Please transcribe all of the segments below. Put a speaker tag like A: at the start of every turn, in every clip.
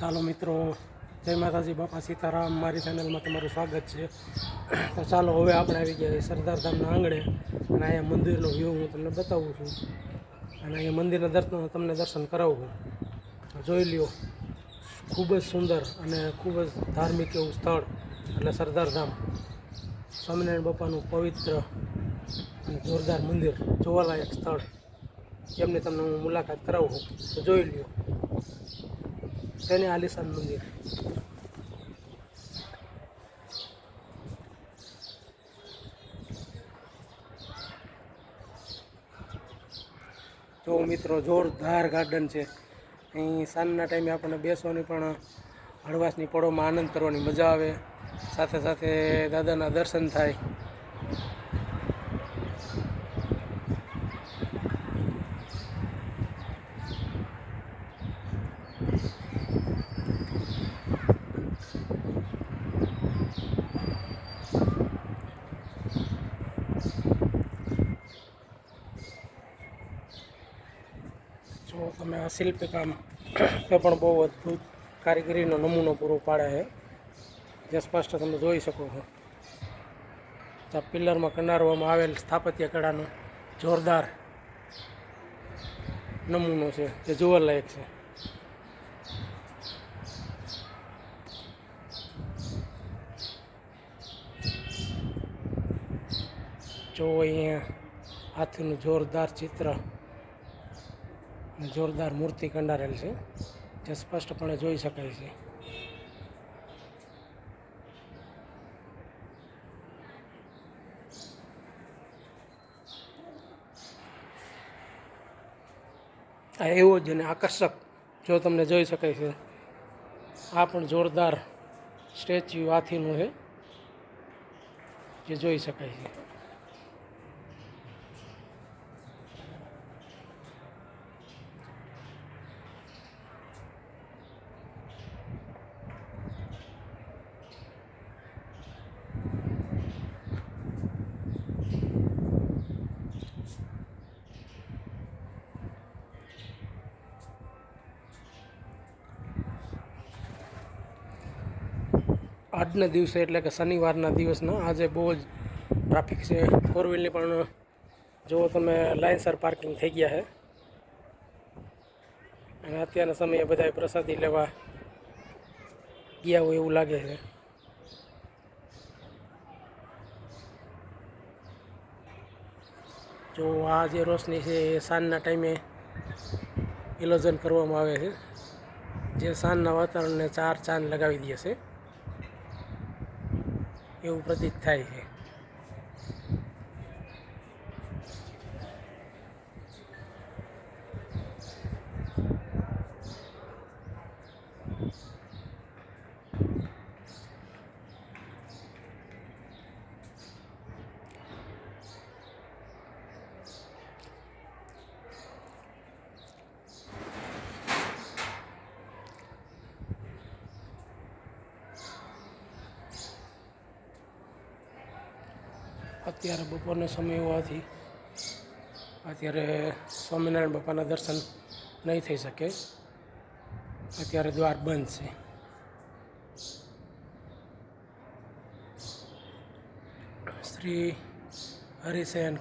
A: ચાલો મિત્રો, જય માતાજી, બાપા સીતારામ. મારી ચેનલમાં તમારું સ્વાગત છે. તો ચાલો, હવે આપણે આવી ગયા સરદાર ધામના આંગણે. અને અહીંયા મંદિરનો વ્યૂ હું તમને બતાવું છું. અને અહીંયા મંદિરના દર્શન તમને દર્શન કરાવું જોઈ લ્યો, ખૂબ જ સુંદર અને ખૂબ જ ધાર્મિક એવું સ્થળ, એટલે સરદારધામ સ્વામિનારાયણ બાપાનું પવિત્ર અને જોરદાર મંદિર, જોવાલાયક સ્થળ. જેમની તમને હું મુલાકાત કરાવું તો જોઈ લ્યો. તેને આલિશાન મંદિર જો મિત્રો જોરદાર ગાર્ડન છે અહીં સાંજના ટાઈમે આપણને બેસવાની પણ હળવાશની પળોમાં આનંદ કરવાની મજા આવે. સાથે સાથે દાદાના દર્શન થાય જો તમે આ કામ તે પણ બહુ અદ્ભુત કારીગરીનો નમૂનો પૂરો પાડે છે. જે સ્પષ્ટ તમે જોઈ શકો છો. આ પિલ્લરમાં કંડારવામાં આવેલ સ્થાપત્ય કળાનો જોરદાર નમૂનો છે, જે જોવાલાયક છે. જો અહીંયા હાથીનું જોરદાર ચિત્ર જોરદાર મૂર્તિ કંડારેલ છે. જે સ્પષ્ટપણે જોઈ શકાય છે. આ એવો જ અને આકર્ષક જો તમને જોઈ શકાય છે. આ પણ જોરદાર સ્ટેચ્યુ હાથીનું છે. જે જોઈ શકાય છે. આજના દિવસે એટલે કે શનિવારના દિવસના આજે બહુ જ ટ્રાફિક છે. ફોર વ્હીલની પણ જુઓ તમે લાઇનસર પાર્કિંગ થઈ ગયા છે. અને અત્યારના સમયે બધાએ પ્રસાદી લેવા ગયા હોય એવું લાગે છે. જો આ જે રોશની છે એ સાંજના ટાઈમે ઇલોઝન કરવામાં આવે છે. જે સાંજના વાતાવરણને ચાર ચાંદ લગાવી દે છે. એવું પ્રતીત થાય છે. અત્યારે બપોરનો સમય હોવાથી અત્યારે સ્વામિનારાયણ બાપાના દર્શન નહીં થઈ શકે. અત્યારે દ્વાર બંધ છે. શ્રી હરિશયન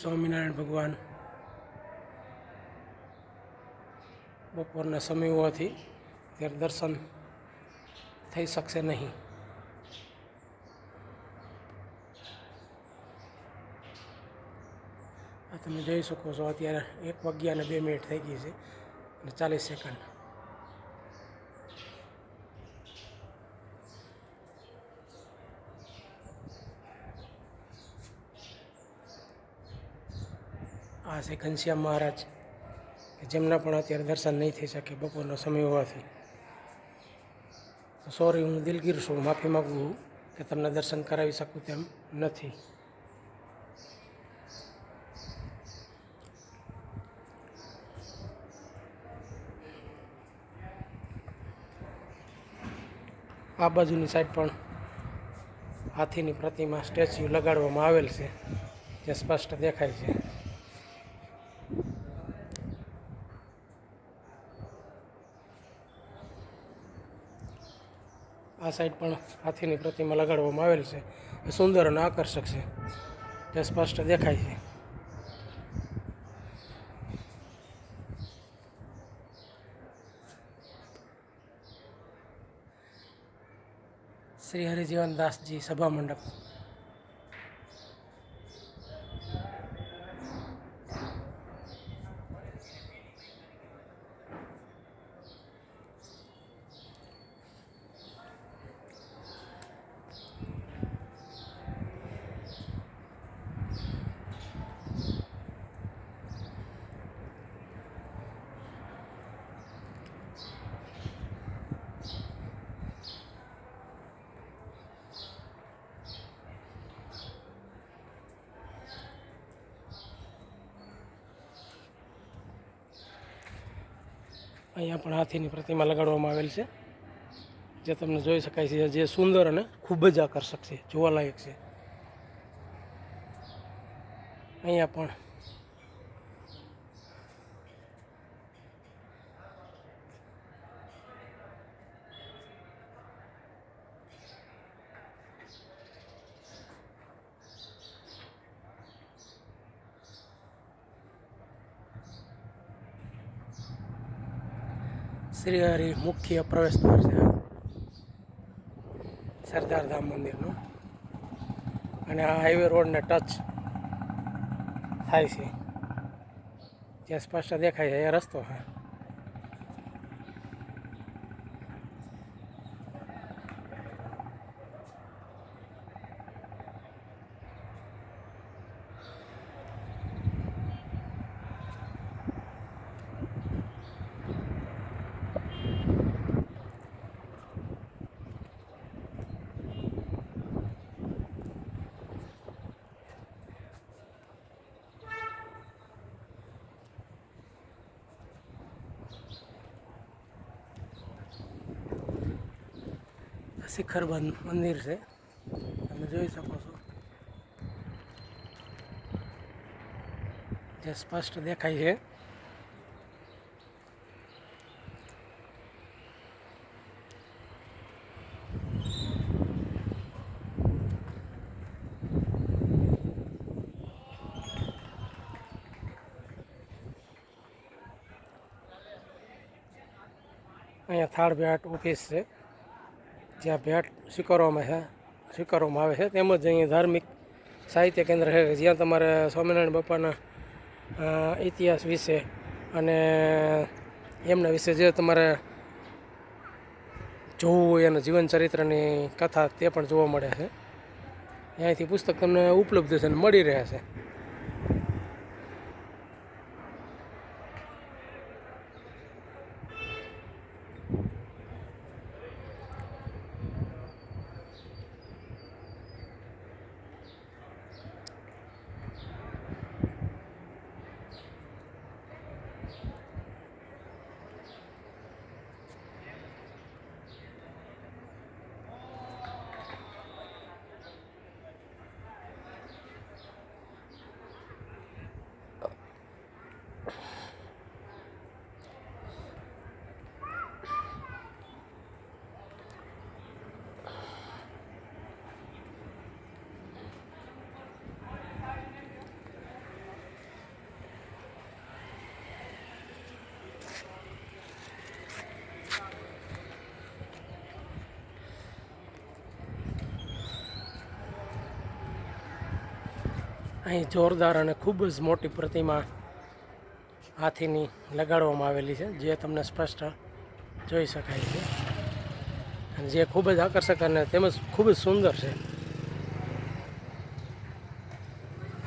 A: સ્વામિનારાયણ ભગવાન બપોરના સમય હોવાથી ત્યારે દર્શન થઈ શકશે નહીં. આ તમે જોઈ શકો છો, અત્યારે એક વાગ્યા અને બે મિનિટ થઈ ગઈ છે અને ચાલીસ સેકન્ડ. આ છે ઘનશ્યામ મહારાજ, કે જેમના પણ અત્યારે દર્શન નહીં થઈ શકે, બપોરનો સમય હોવાથી. તો સોરી હું દિલગીર છું, માફી માગું છું કે તમને દર્શન કરાવી શકું તેમ નથી. આ બાજુની સાઈડ પણ હાથીની પ્રતિમા સ્ટેચ્યુ લગાડવામાં આવેલ છે, જે સ્પષ્ટ દેખાય છે. આ સાઈડ પણ હાથીની પ્રતિમા લગાડવામાં આવેલ છે. એ સુંદર અને આકર્ષક છે. જે સ્પષ્ટ દેખાય છે. શ્રી હરિજીવન દાસજી સભા મંડપ. અહીંયા પણ હાથીની પ્રતિમા લગાડવામાં આવેલ છે. જે તમને જોઈ શકાય છે, જે સુંદર અને ખૂબ જ આકર્ષક છે, જોવાલાયક છે. અહીંયા પણ શ્રી હરિ મુખ્ય પ્રવેશ દ્વાર છે સરદાર ધામ મંદિરનું અને આ હાઈવે રોડને ટચ થાય છે જે સ્પષ્ટ દેખાય છે એ રસ્તો છે શિખરબંધ મંદિર છે તમે જોઈ શકો છો જે સ્પષ્ટ દેખાય છે અહીંયા થાળ ભેટ ઓફિસ છે જ્યાં ભેટ સ્વીકારવામાં છે સ્વીકારવામાં આવે છે તેમજ અહીંયા ધાર્મિક સાહિત્ય કેન્દ્ર છે જ્યાં તમારે સ્વામિનારાયણ બાપાના ઇતિહાસ વિશે અને એમના વિશે જે તમારે જોવું હોય એના જીવન ચરિત્રની કથા તે પણ જોવા મળે છે અહીંયાથી પુસ્તક તમને ઉપલબ્ધ છે અને મળી રહે છે. અહીં જોરદાર અને ખૂબ જ મોટી પ્રતિમા હાથીની લગાડવામાં આવેલી છે, જે તમને સ્પષ્ટ જોઈ શકાય છે. અને જે ખૂબ જ આકર્ષક અને તેમજ ખૂબ જ સુંદર છે.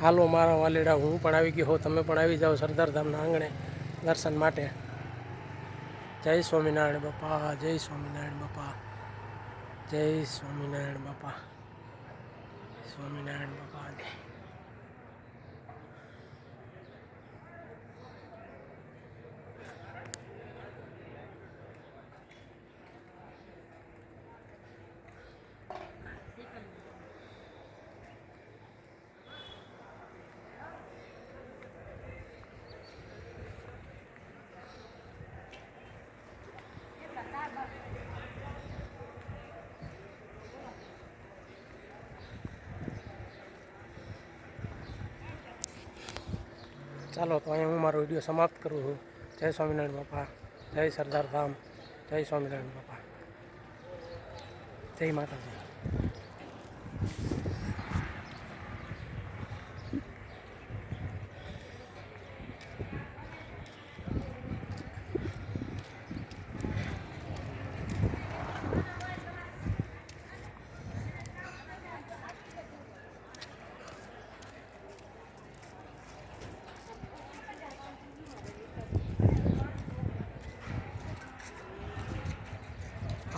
A: હાલો, મારા વાલીડા, હું પણ આવી ગયો તમે પણ આવી જાઓ સરદારધામના આંગણે દર્શન માટે. જય સ્વામિનારાયણ બાપા, જય સ્વામિનારાયણ બાપા, જય સ્વામિનારાયણ બાપા સ્વામિનારાયણ બાપા. ચાલો, તો અહીંયા હું મારો વીડિયો સમાપ્ત કરું છું. જય સ્વામિનારાયણ બાપા. જય સરદાર ધામ. જય સ્વામિનારાયણ બાપા. જય માતાજી.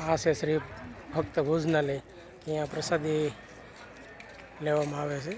A: આ છે શ્રી ભક્ત ભોજનાલય અહીંયા પ્રસાદી લેવામાં આવે છે.